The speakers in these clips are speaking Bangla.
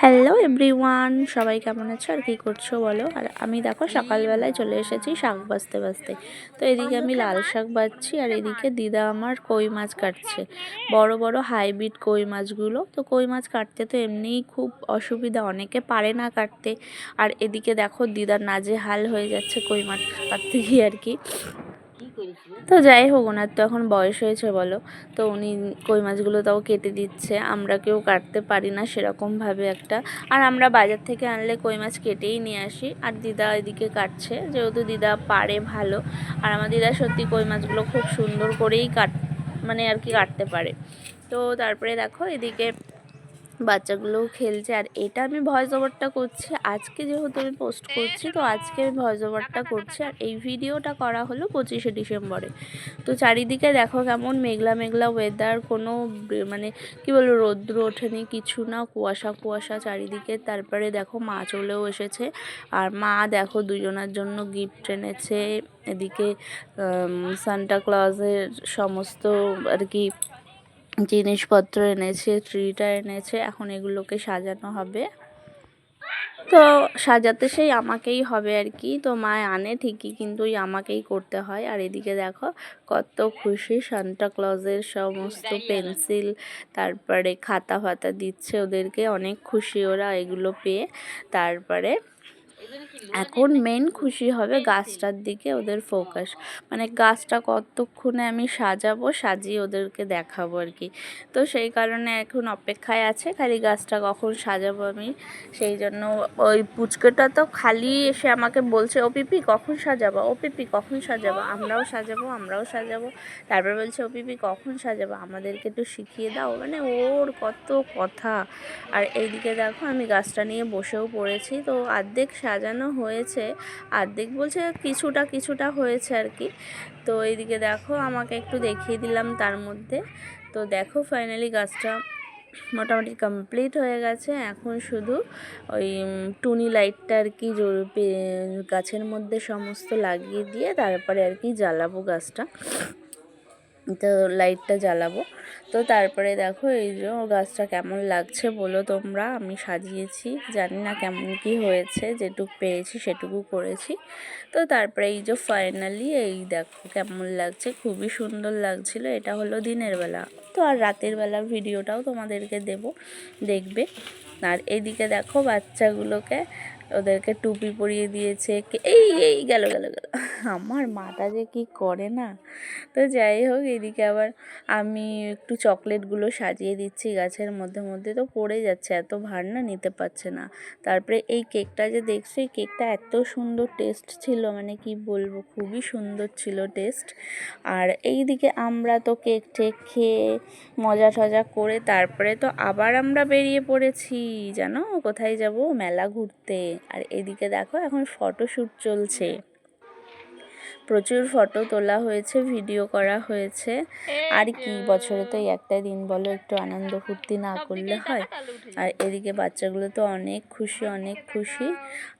হ্যালো এভরিওয়ান সবাই কেমন আছো আর কী করছ বলো? আর আমি দেখো সকালবেলায় চলে এসেছি শাক বাজতে বাজতে তো এদিকে আমি লাল শাক বাজছি আর এদিকে দিদা আমার কই মাছ কাটছে। বড় বড় হাইব্রিড কই মাছগুলো। তো কই মাছ কাটতে তো এমনিই খুব অসুবিধা অনেকে পারে না কাটতে। আর এদিকে দেখো দিদার নাজে হাল হয়ে যাচ্ছে কই মাছ কাটতে গিয়ে আর কি। তো যাই হোক, ওনার তো এখন বয়স হয়েছে বলো। তো উনি কই মাছগুলো তাও কেটে দিচ্ছে। আমরা কেউ কাটতে পারি না সেরকমভাবে একটা। আর আমরা বাজার থেকে আনলে কই মাছ কেটেই নিয়ে আসি। আর দিদা এদিকে কাটছে। যেহেতু দিদা পারে ভালো। আর আমার দিদা সত্যি কই মাছগুলো খুব সুন্দর করেই কাট মানে আর কি কাটতে পারে। তো তারপরে দেখো এদিকে বাচ্চাগুলোও খেলছে, আর এটা আমি ভয়েস ওভারটা করছি। আজকে যেহেতু আমি পোস্ট করছি, তো আজকে আমি ভয়েস ওভারটা করছি, আর এই ভিডিওটা করা হলো পঁচিশে ডিসেম্বরে। তো চারিদিকে দেখো কেমন মেঘলা মেঘলা ওয়েদার কোনো মানে কি বলব, রৌদ্র ওঠেনি, কিছু না, কুয়াশা কুয়াশা চারিদিকে। তারপরে দেখো মা চলেও এসেছে, আর মা দেখো দুজনের জন্য গিফট এনেছে। এদিকে সান্টা ক্লজের সমস্ত আর কি জিনিসপত্র এনেছে ট্রিটা এনেছে এখন এগুলোকে সাজানো হবে। তো সাজাতে সেই আমাকেই হবে আর কি। তো মা আনে ঠিকই কিন্তু ওই আমাকেই করতে হয়। আর এদিকে দেখো কত খুশি ক্লজের সমস্ত পেন্সিল তারপরে খাতা ফাতা দিচ্ছে ওদেরকে। অনেক খুশি ওরা এগুলো পেয়ে। তারপরে এখন মেন খুশি হবে গাছটার দিকে ওদের ফোকাস মানে গাছটা কতক্ষণে আমি সাজাবো সাজিয়ে ওদেরকে দেখাবো আর কি। তো সেই কারণে এখন অপেক্ষায় আছে, খালি গাছটা কখন সাজাবো আমি, সেই জন্য ওই পুচকেটা তো খালি এসে আমাকে বলছে ও পিপি কখন সাজাবো? ও পিপি কখন সাজাবো? আমরাও সাজাবো আমরাও সাজাবো। তারপর বলছে ও পিপি কখন সাজাবো? আমাদেরকে একটু শিখিয়ে দাও। মানে ওর কত কথা। আর এইদিকে দেখো আমি গাছটা নিয়ে বসেও পড়েছি, তো অর্ধেক সাজানো হয়েছে। অর্ধেক বলছে কিছুটা কিছুটা হয়েছে আর কি। তো এইদিকে দেখো, আমাকে একটু দেখিয়ে দিলাম তার মধ্যে। তো দেখো ফাইনালি গাছটা মোটামুটি কমপ্লিট হয়ে গেছে। এখন শুধু ওই টুনি লাইটটা আর কি গাছের মধ্যে সমস্ত লাগিয়ে দিয়ে তারপরে আর কি জ্বালাবো গাছটা। তো লাইটটা জ্বালাবো। তো তারপরে দেখো এই যে গাছটা কেমন লাগছে বলো তোমরা। আমি সাজিয়েছি, জানি না কেমন কি হয়েছে, যেটুকু পেরেছি সেটুকু করেছি। তো তারপরে এই যে ফাইনালি এই দেখো কেমন লাগছে, খুবই সুন্দর লাগছিল, এটা হলো দিনের বেলা। তো আর রাতের বেলা ভিডিওটাও তোমাদেরকে দেব, দেখবে। আর এদিকে দেখো বাচ্চাগুলোকে ওদেরকে টুপি পরিয়ে দিয়েছে এই এই গেল গেল গেল। আমার মাটা যে কি করে না? তো যাই হোক, এদিকে আবার আমি একটু চকলেটগুলো সাজিয়ে দিচ্ছি গাছের মধ্যে মধ্যে তো পড়ে যাচ্ছে, এত ভার না নিতে পারছে না। তারপরে এই কেকটা যে দেখছ, এই কেকটা এত সুন্দর টেস্ট ছিল মানে কি বলব, খুবই সুন্দর ছিল টেস্ট। আর এই দিকে আমরা তো কেক টেক খেয়ে মজা টজা করে তারপরে তো আবার আমরা বেরিয়ে পড়েছি। জানো, কোথায় যাব? মেলা ঘুরতে। আর এদিকে দেখো এখন ফটোশ্যুট চলছে। প্রচুর ফটো তোলা হয়েছে ভিডিও করা হয়েছে। আর কি বছরে তো একটা একটাই দিন বলো একটু আনন্দ ফুর্তি না করলে হয়। আর এদিকে বাচ্চাগুলো তো অনেক খুশি অনেক খুশি।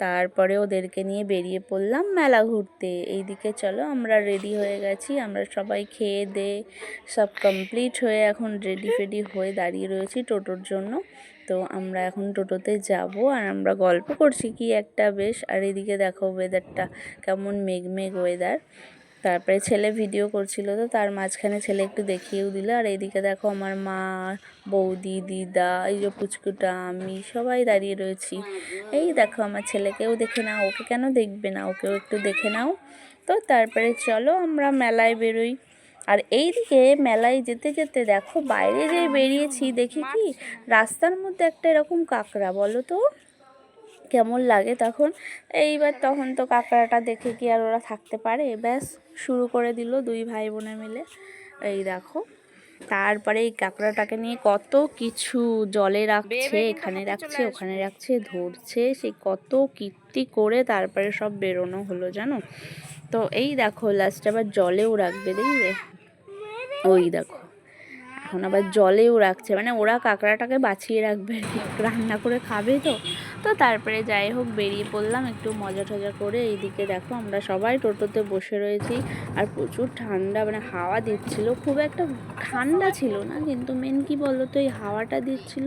তারপরে ওদেরকে নিয়ে বেরিয়ে পড়লাম মেলা ঘুরতে। এইদিকে চলো, আমরা রেডি হয়ে গেছি, আমরা সবাই খেয়ে দে, সব কমপ্লিট হয়ে এখন রেডি ফেডি হয়ে দাঁড়িয়ে রয়েছি টোটোর জন্য। তো আমরা এখন টোটোতে যাব আর আমরা গল্প করছি কি একটা বেশ। আর এদিকে দেখো ওয়েদারটা কেমন মেঘ মেঘ ওয়েদার তারপরে ছেলে ভিডিও করছিল, তো তার মাঝখানে ছেলে একটু দেখিয়েও দিল, আর এইদিকে দেখো আমার মা, বৌদি, দিদা, এই যে পুচকুটা, আমি সবাই দাঁড়িয়ে রয়েছি। এই দেখো আমার ছেলেকেও দেখে নাও, ওকে কেন দেখবে না? ওকেও একটু দেখে নাও। তো তারপরে চলো আমরা মেলায় বেরোই। আর এই দিকে মেলায় যেতে যেতে দেখো বাইরে যে বেরিয়েছি, দেখি কি? রাস্তার মধ্যে একটা এরকম কাঁকড়া, বলো তো। কেমন লাগে তখন। এইবার তখন তো কাঁকড়াটা দেখে কি আর ওরা থাকতে পারে। ব্যাস শুরু করে দিল দুই ভাই বোনে মিলে। এই দেখো তারপরে এই কাঁকড়াটাকে নিয়ে কত কিছু জলে রাখছে এখানে রাখছে ওখানে রাখছে ধরছে সে কত কীর্তি করে তারপরে সব বেরোনো হলো জানো? তো এই দেখো লাস্টে আবার জলেও রাখবে দেখবে ওই দেখো এখন আবার জলেও রাখছে মানে ওরা কাঁকড়াটাকে বাঁচিয়ে রাখবে রান্না করে খাবে তো? তো তারপরে যাই হোক, বেরিয়ে পড়লাম। একটু মজা টজা করে এইদিকে দেখো আমরা সবাই টোটোতে বসে রয়েছি। আর প্রচুর ঠান্ডা মানে হাওয়া দিচ্ছিল। খুব একটা ঠান্ডা ছিল না, কিন্তু মেন কি বলো তো এই হাওয়াটা দিচ্ছিল।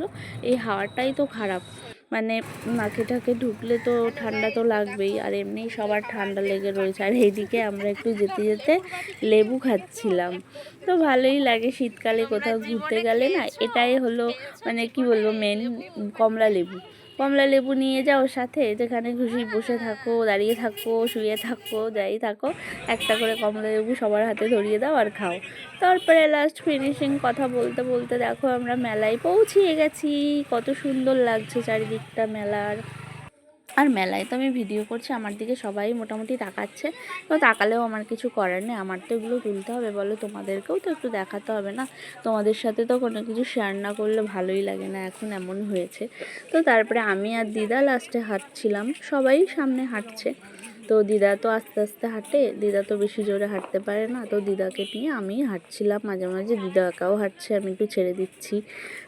এই হাওয়াটাই তো খারাপ। মানে নাকে টাকে ঢুকলে তো ঠান্ডা তো লাগবেই, আর এমনি সবার ঠান্ডা লেগে রয়েছে। আর এইদিকে আমরা একটু যেতে যেতে লেবু খাচ্ছিলাম। তো ভালোই লাগে শীতকালে কোথাও ঘুরতে গেলে না, এটাই হলো মানে কি বলব মেন কমলা লেবু। কমলা লেবু নিয়ে যাও সাথে, যেখানে খুশি বসে থাকো, দাঁড়িয়ে থাকো, শুয়ে থাকো, যাই থাকো, একটা করে কমলা লেবু সবার হাতে ধরিয়ে দাও আর খাও। তারপরে লাস্ট ফিনিশিং কথা বলতে বলতে দেখো আমরা মেলায় পৌঁছিয়ে গেছি। কত সুন্দর লাগছে চারিদিকটা মেলার। আর মেলায় তো আমি ভিডিও করছি, আমার দিকে সবাই মোটামুটি তাকাচ্ছে। তো তাকালেও আমার কিছু করার নেই, আমার তো এগুলো তুলতে হবে বলো, তোমাদেরকেও তো একটু দেখাতে হবে না? তোমাদের সাথে তো কোনো কিছু শেয়ার না করলে ভালোই লাগে না, এখন এমন হয়েছে। তো তারপরে আমি আর দিদা লাস্টে হাঁটছিলাম, সবাই সামনে হাঁটছে। তো দিদা তো আস্তে আস্তে হাঁটে। দিদা তো বেশি জোরে হাঁটতে পারে না। তো দিদাকে নিয়ে আমি হাঁটছিলাম। মাঝে মাঝে দিদা একাও হাঁটছে, আমি একটু ছেড়ে দিচ্ছি।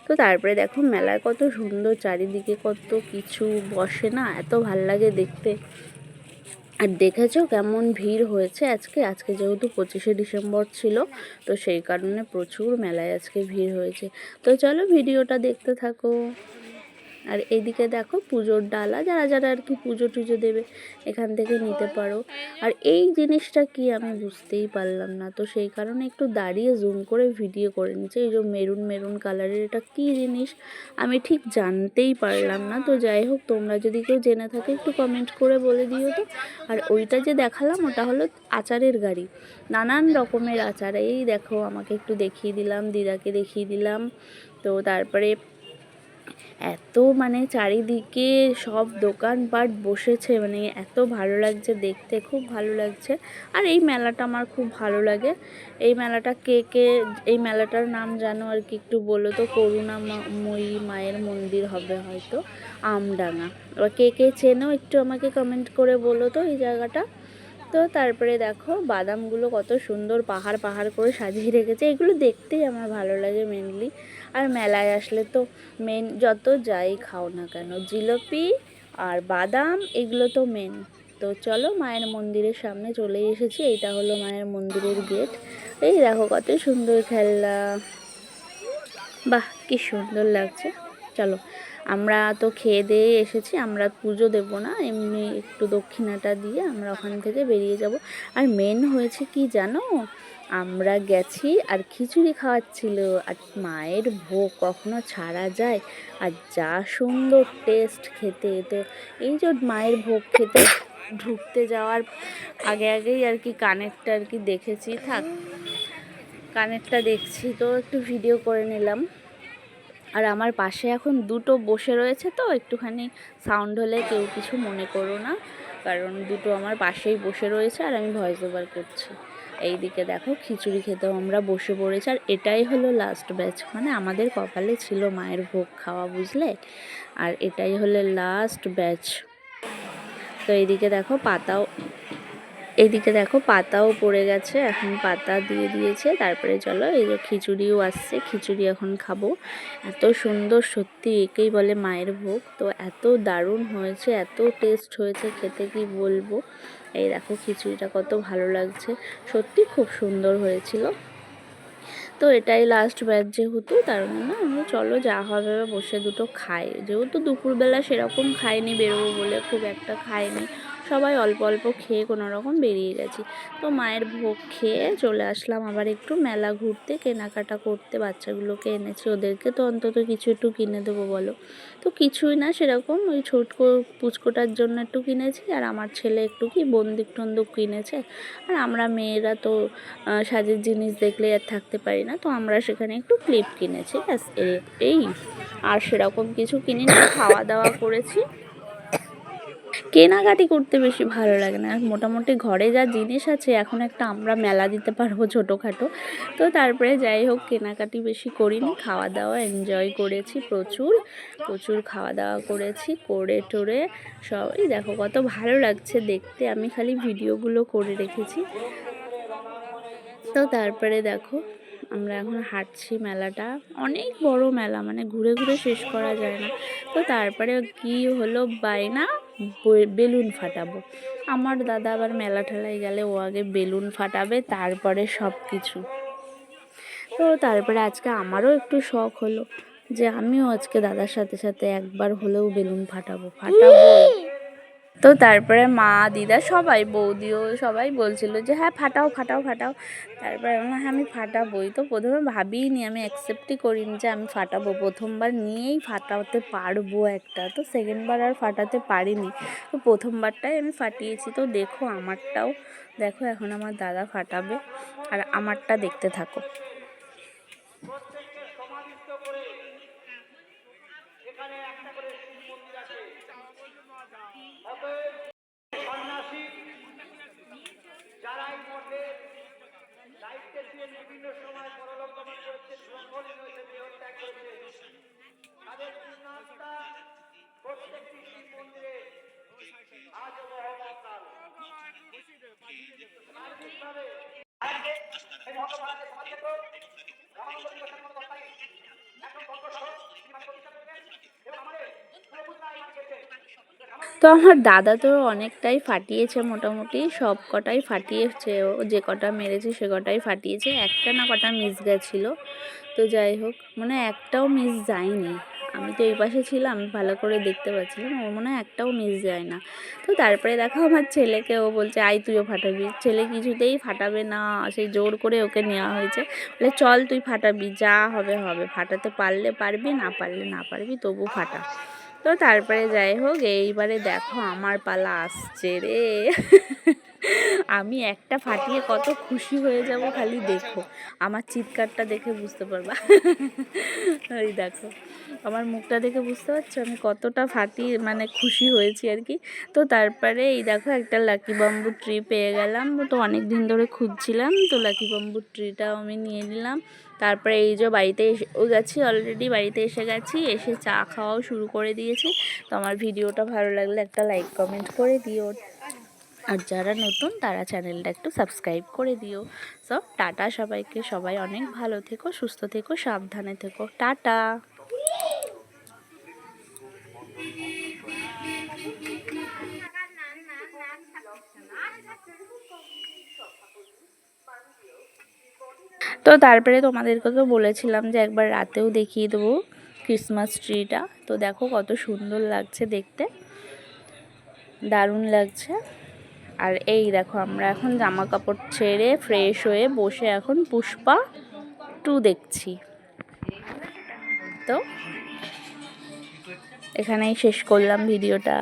তো তারপরে দেখো মেলায় কত সুন্দর চারিদিকে কত কিছু বসে না, এত ভালো লাগে দেখতে। আর দেখেছ কেমন ভিড় হয়েছে আজকে? আজকে যেহেতু পঁচিশে ডিসেম্বর ছিল, তো সেই কারণে প্রচুর মেলায় আজকে ভিড় হয়েছে। তো চলো ভিডিওটা দেখতে থাকো। আর এদিকে দেখো পুজোর ডালা, যারা যারা আর কি পুজো টুজো দেবে এখান থেকে নিতে পারো। আর এই জিনিসটা কি আমি বুঝতেই পারলাম না, তো সেই কারণে একটু দাঁড়িয়ে জুম করে ভিডিও করে নিচ্ছে। এই যে মেরুন মেরুন কালারের এটা কি জিনিস আমি ঠিক জানতেই পারলাম না, তো যাই হোক তোমরা যদি কেউ জেনে থাকে একটু কমেন্ট করে বলে দিও তো। আর ওইটা যে দেখালাম ওটা হলো আচারের গাড়ি, নানান রকমের আচার। এই দেখো আমাকে একটু দেখিয়ে দিলাম, দিদাকে দেখিয়ে দিলাম, তো তারপরে এত মানে চারিদিকে সব দোকানপাট বসেছে মানে এত ভালো লাগছে দেখতে, খুব ভালো লাগছে। আর এই মেলাটা আমার খুব ভালো লাগে। এই মেলাটা কে কে, এই মেলাটার নাম জানো আর কি একটু বলো তো? করুণাময়ী মায়ের মন্দির হবে হয়তো, আমডাঙ্গা। এবার কে কে চেনো একটু আমাকে কমেন্ট করে বলো তো এই জায়গাটা। তো তারপরে দেখো বাদামগুলো কত সুন্দর পাহাড় পাহাড় করে সাজিয়ে রেখেছে। এগুলো দেখতেই আমার ভালো লাগে মেনলি আর মেলায় আসলে তো মেন যত যাই খাও না কেন, জিলিপি আর বাদাম এগুলো তো মেন তো চলো মায়ের মন্দিরের সামনে চলে এসেছি, এইটা হলো মায়ের মন্দিরের গেট এই দেখো কত সুন্দর খেলনা। বাহ, কি সুন্দর লাগছে। চলো আমরা তো খেয়ে দিয়ে এসেছি, আমরা পুজো দেবো না, এমনি একটু দক্ষিণাটা দিয়ে আমরা ওখান থেকে বেরিয়ে যাব। আর মেন হয়েছে কি জানো? আমরা গেছি আর খিচুড়ি খাওয়াচ্ছিল, আর মায়ের ভোগ কখনো ছাড়া যায়, আর যা সুন্দর টেস্ট খেতে। তো এই যে মায়ের ভোগ খেতে ঢুকতে যাওয়ার আগে আগেই আর কি কানেরটা আর কি দেখেছি। থাক কানেরটা দেখছি। তো একটু ভিডিও করে নিলাম। আর আমার পাশে এখন দুটো বসে রয়েছে তো, একটুখানি সাউন্ড হলে কেউ কিছু মনে করো না, কারণ দুটো আমার পাশেই বসে রয়েছে আর আমি ভয়েস ওভার করছি। এই দিকে দেখো খিচুড়ি খেতেও আমরা বসে পড়েছি, আর এটাই হলো লাস্ট ব্যাচ মানে আমাদের কপালে ছিল মায়ের ভোগ খাওয়া, বুঝলে? আর এটাই হলো লাস্ট ব্যাচ তো এইদিকে দেখো পাতাও এইদিকে দেখো পাতাও পড়ে গেছে, এখন পাতা দিয়ে দিয়েছে, তারপরে চলো এই যে খিচুড়িও আসছে, খিচুড়ি এখন খাব। এত সুন্দর, সত্যি একেই বলে মায়ের ভোগ। তো এত দারুণ হয়েছে, এত টেস্ট হয়েছে, খেতে কি বলব? এই দেখো খিচুড়িটা কত ভালো লাগছে, সত্যি খুব সুন্দর হয়েছিল। তো এটাই লাস্ট ব্যাচ যেহেতু, তার জন্য আমরা চলো যা হবে বসে দুটো খাই। যেহেতু দুপুরবেলা সেরকম খাইনি, বেরোবো বলে খুব একটা খাইনি। সবাই অল্প অল্প খেয়ে কোনো রকম বেরিয়ে গেছি। তো মায়ের ভোগ খেয়ে চলে আসলাম আবার একটু মেলা ঘুরতে, কেনাকাটা করতে। বাচ্চাগুলোকে এনেছি। ওদেরকে তো অন্তত কিছু একটু কিনে দেবো বলো। তো কিছুই না, সেরকম ওই ছোটকো পুচকোটার জন্য একটু কিনেছি আর আমার ছেলে একটু কি বন্দুক টন্দুক কিনেছে। আর আমরা মেয়েরা তো সাজের জিনিস দেখলে আর থাকতে পারি না। তো আমরা সেখানে একটু ক্লিপ কিনেছি। ব্যাস এই। আর সেরকম কিছু কিনিনি। খাওয়া দাওয়া করেছি। কেনাকাটি করতে বেশি ভালো লাগে না। মোটামুটি ঘরে যা জিনিস আছে, এখন একটা আমরা মেলা দিতে পারব ছোটোখাটো। তো তারপরে যাই হোক, কেনাকাটি বেশি করিনি। খাওয়া দাওয়া এনজয় করেছি প্রচুর। প্রচুর খাওয়া দাওয়া করেছি, করে টোরে সবাই। দেখো কত ভালো লাগছে দেখতে। আমি খালি ভিডিওগুলো করে রেখেছি। তো তারপরে দেখো, আমরা এখন হাঁটছি মেলাটা। অনেক বড় মেলা মানে ঘুরে ঘুরে শেষ করা যায় না। তো তারপরে কি হলো বাইনা বেলুন ফাটাবো। আমার দাদা আবার মেলা ঠেলায় গেলে ও আগে বেলুন ফাটাবে, তারপরে সব কিছু তো তারপরে আজকে আমারও একটু শখ হলো যে আমিও আজকে দাদার সাথে সাথে একবার হলেও বেলুন ফাটাবো ফাটাবো। তো তারপরে মা, দিদা সবাই, বৌদিও সবাই বলছিল যে হ্যাঁ ফাটাও ফাটাও ফাটাও। তারপরে আমি হ্যাঁ আমি ফাটাবোই। তো প্রথমে ভাবিনি আমি অ্যাকসেপ্টই করিনি যে, আমি ফাটাবো। প্রথমবার নিয়েই ফাটাতে পারব একটা, তো সেকেন্ডবার আর ফাটাতে পারিনি। তো প্রথমবারটাই আমি ফাটিয়েছি। তো দেখো আমারটাও, দেখো এখন আমার দাদা ফাটাবে, আর আমারটা দেখতে থাকো। সন্ন্যাসী যারা এই মঠে দায়িত্বে ছিলেন বিভিন্ন সময় পরলোক গমন করেছেন ব্রহ্মলীন হয়েছে দেহত্যাগ করেছেন তাদের পূর্ণাত্মা প্রত্যেকটি শিব মন্দিরে আজ মহমকাল সার্বিকভাবে আজকে তো আমার দাদা তো অনেকটাই ফাটিয়েছে মোটামুটি। সব কটাই ফাটিয়েছে। ও যে কটা মেরেছে সে কটাই ফাটিয়েছে। একটা না কটা মিস গেছিল। তো যাই হোক মানে একটাও মিস যায়নি। আমি তো এই পাশে ছিলাম, ভালো করে দেখতে পাচ্ছিলাম। ওর মনে হয় একটাও মিস যায় না। তো তারপরে দেখো আমার ছেলেকে, ও বলছে আই তুইও ফাটাবি। ছেলে কিছুতেই ফাটাবে না। সেই জোর করে ওকে নেওয়া হয়েছে। বলে, চল তুই ফাটাবি। যা হবে হবে। ফাটাতে পারলে পারবি, না পারলে না পারবি, তবু ফাটা। তো তারপরে যাই হোক এইবারে দেখো আমার পালা আসছে রে। আমি একটা ফাটিয়ে কত খুশি হয়ে যাব খালি দেখো। আমার চিৎকারটা দেখে বুঝতে পারবা। ওই দেখো, আমার মুখটা দেখে বুঝতে পারছ? আমি কতটা ফাটিয়ে মানে খুশি হয়েছি আর কি। তো তারপরে এই দেখো একটা লাকি বাম্বু ট্রি পেয়ে গেলাম। তো অনেক দিন ধরে খুঁজছিলাম, তো লাকি বাম্বু ট্রিটাও আমি নিয়ে নিলাম। তারপরে এই যে বাড়িতে এসে গেছি অলরেডি বাড়িতে এসে গেছি, এসে চা খাওয়াও শুরু করে দিয়েছি। তো আমার ভিডিওটা ভালো লাগলে একটা লাইক কমেন্ট করে দিও। আর যারা নতুন, তারা চ্যানেলটা একটু সাবস্ক্রাইব করে দিও। সব টাটা সবাইকে। সবাই অনেক ভালো থেকো, সুস্থ থেকো, সাবধানে থেকো। টাটা! তো তারপরে তোমাদেরকে তো বলেছিলাম যে একবার রাতেও দেখিয়ে দেবো ক্রিসমাস ট্রিটা তো দেখো কত সুন্দর লাগছে দেখতে। দারুণ লাগছে। আর এই দেখো, আমরা এখন জামা কাপড় ছেড়ে ফ্রেশ হয়ে বসে এখন পুষ্পা টু দেখছি। তো, এখানেই শেষ করলাম ভিডিওটা।